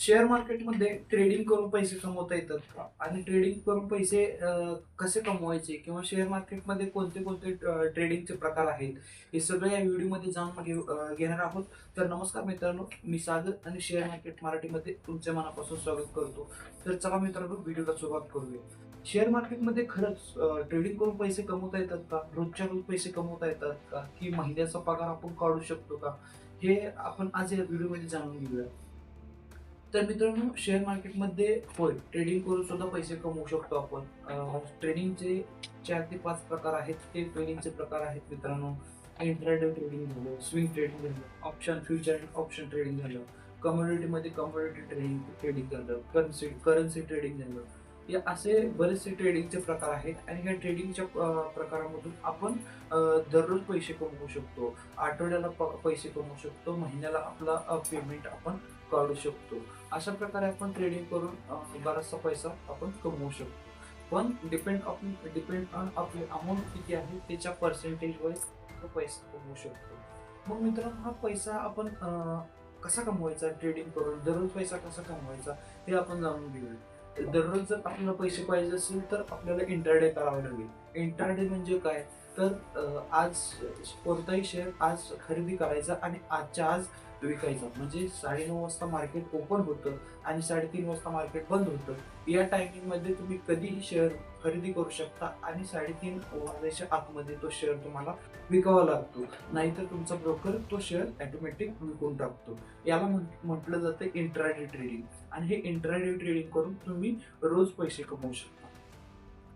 Share मार्केटमध्ये trading करून पैसे कमवता येतात. का आणि ट्रेडिंग करून पैसे कसे कमवायचे किंवा शेअर मार्केटमध्ये कोणते कोणते ट्रेडिंगचे प्रकार आहेत हे सगळं या व्हिडिओमध्ये जाणून घेऊ घेणार आहोत. तर नमस्कार मित्रांनो मी सागर आणि शेअर मार्केट मराठीमध्ये तुमच्या मनापासून स्वागत करतो. तर चला मित्रांनो व्हिडिओला सुरुवात करूया. शेअर मार्केटमध्ये खरंच ट्रेडिंग करून पैसे कमवता येतात का? रोजच्या रोज पैसे कमवता येतात का? की महिन्याचा पगार आपण काढू शकतो का? हे आपण आज या व्हिडिओमध्ये जाणून घेऊया. तर मित्रांनो शेअर मार्केटमध्ये होय ट्रेडिंग करून सुद्धा पैसे कमवू शकतो आपण. ट्रेडिंगचे चार ते पाच प्रकार आहेत. ते ट्रेडिंगचे प्रकार आहेत मित्रांनो. इंट्राडे ट्रेडिंग झालं स्विंग ट्रेडिंग झालं option future and option trading झालं कमोडिटीमध्ये कमोडिटी ट्रेडिंग ट्रेडिंग झालं करन्सी करन्सी ट्रेडिंग झालं. या असे बरेचसे ट्रेडिंगचे प्रकार आहेत आणि ह्या ट्रेडिंगच्या प्रकारामधून आपण दररोज पैसे कमवू शकतो. आठवड्याला प- पैसे कमवू शकतो. महिन्याला आपला पेमेंट आपण काढू शकतो. अशा प्रकारे आपण ट्रेडिंग करून बराचसा पैसा आपण कमवू शकतो. पण डिपेंड आपण डिपेंड ऑन आपली अमाऊंट किती आहे त्याच्या पर्सेंटेज वाईज पैसा कमवू शकतो. मग मित्रांनो हा पैसा आपण कसा कमवायचा? ट्रेडिंग करून दररोज पैसा कसा कमवायचा हे आपण जाणून घेऊया. दररोज जर आपल्याला पैसे पाहिजे असेल तर आपल्याला इंटरडे करावं लागेल. इंटरडे म्हणजे काय? तर आज कोणताही शेअर आज खरेदी करायचा आणि आजच्या आज विकायचा. म्हणजे साडेनऊ वाजता मार्केट ओपन होतं आणि साडेतीन वाजता मार्केट बंद होतं. या टायमिंगमध्ये तुम्ही कधीही शेअर खरेदी करू शकता आणि साडेतीन वाजायच्या आतमध्ये तो शेअर तुम्हाला विकावा लागतो. नाहीतर तुमचा ब्रोकर तो शेअर ऑटोमॅटिक विकून टाकतो. याला म्हटलं जातं इंट्राडे ट्रेडिंग आणि हे इंट्राडे ट्रेडिंग करून तुम्ही रोज पैसे कमवू शकता.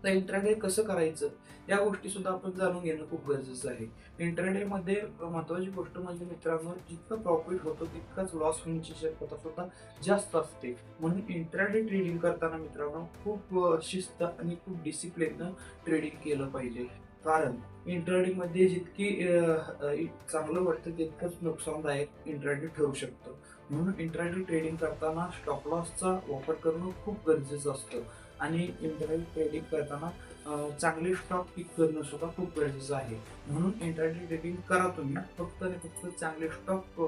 तर इंट्राडे कसं करायचं? या गोष्टी सुद्धा आपण जाणून घेणं खूप गरजेचं आहे. इंटरडे मध्ये महत्वाची गोष्ट म्हणजे मित्रांनो जितकं प्रॉफिट होतं तितकंच लॉस होण्याची शक्यता सुद्धा जास्त असते. म्हणून इंटरडे ट्रेडिंग करताना मित्रांनो खूप शिस्त आणि खूप डिसिप्लिननं ट्रेडिंग केलं पाहिजे. कारण इंटरनेटमध्ये जितकी चांगलं वाटतं तितकंच नुकसानदायक इंटरनेट ठरू शकतं. म्हणून इंटरनेट ट्रेडिंग करताना स्टॉप लॉसचा वापर करणं खूप गरजेचं असतं. आणि इंटरडे ट्रेडिंग करताना चांगले स्टॉक पिक करणं सुद्धा खूप गरजेचं आहे. म्हणून इंटरनेट ट्रेडिंग करा तुम्ही. फक्त आणि फक्त चांगले स्टॉक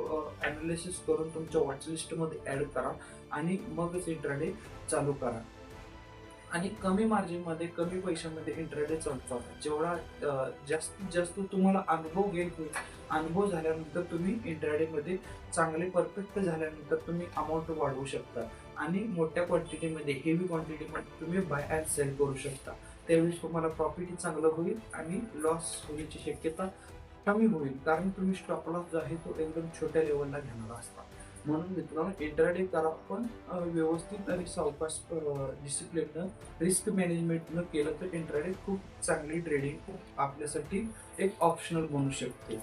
अनालिसिस करून तुमच्या वॉचलिस्टमध्ये ॲड करा आणि मगच इंटरडे चालू करा. आणि कमी मार्जिनमध्ये कमी पैशामध्ये इंटरडे चालतो जेवढा जास्तीत जास्त तुम्हाला अनुभव गेन होईल अनुभव झाल्यानंतर तुम्ही इंटरडे मध्ये चांगले परफेक्ट झाल्यानंतर तुम्ही अमाऊंट वाढवू शकता. आणि मोठ्या क्वांटिटीमध्ये हेवी क्वांटिटीमध्ये तुम्ही बाय अँड सेल करू शकता. त्यावेळेस तुम्हाला प्रॉफिट चांगलं होईल आणि लॉस होण्याची शक्यता कमी होईल. कारण तुम्ही स्टॉप लॉस जो आहे तो एकदम छोट्या लेवलला घेणार असता. म्हणून मित्रांनो इंटरडे करा पण व्यवस्थित आणि सावकाश डिसिप्लिननं रिस्क मॅनेजमेंटनं केलं तर इंटरडे खूप चांगली ट्रेडिंग आपल्यासाठी एक ऑप्शनल बनू शकते.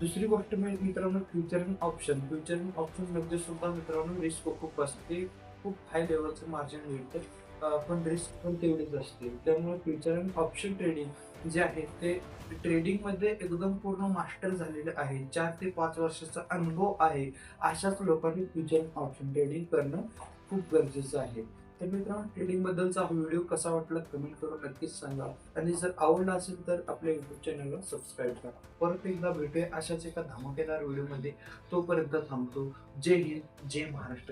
दुसरी गोष्ट म्हणजे मित्रांनो फ्युचर ऑप्शन फ्युचर ऑप्शनमध्ये सुद्धा मित्रांनो रिस्क खूप असते खूप हाय लेवलचं मार्जिन मिळतं. पण रिस्क पण तेवढीच असते. त्यामुळे फ्युचर अँड ऑप्शन ट्रेडिंग जे आहे ते ट्रेडिंगमध्ये एकदम पूर्ण मास्टर झालेले आहे. चार ते पाच वर्षाचा अनुभव आहे. अशाच लोकांनी फ्युचर ऑप्शन ट्रेडिंग करणं खूप गरजेचं आहे. तर मित्रांनो ट्रेडिंगबद्दलचा हा व्हिडिओ कसा वाटला कमेंट करून नक्कीच सांगा. आणि जर आवडला असेल तर आपल्या यूट्यूब चॅनलला सबस्क्राईब करा. परत एकदा भेटूया अशाच एका धमाकेदार व्हिडिओमध्ये तोपर्यंत थांबतो. जय हिंद जय महाराष्ट्र.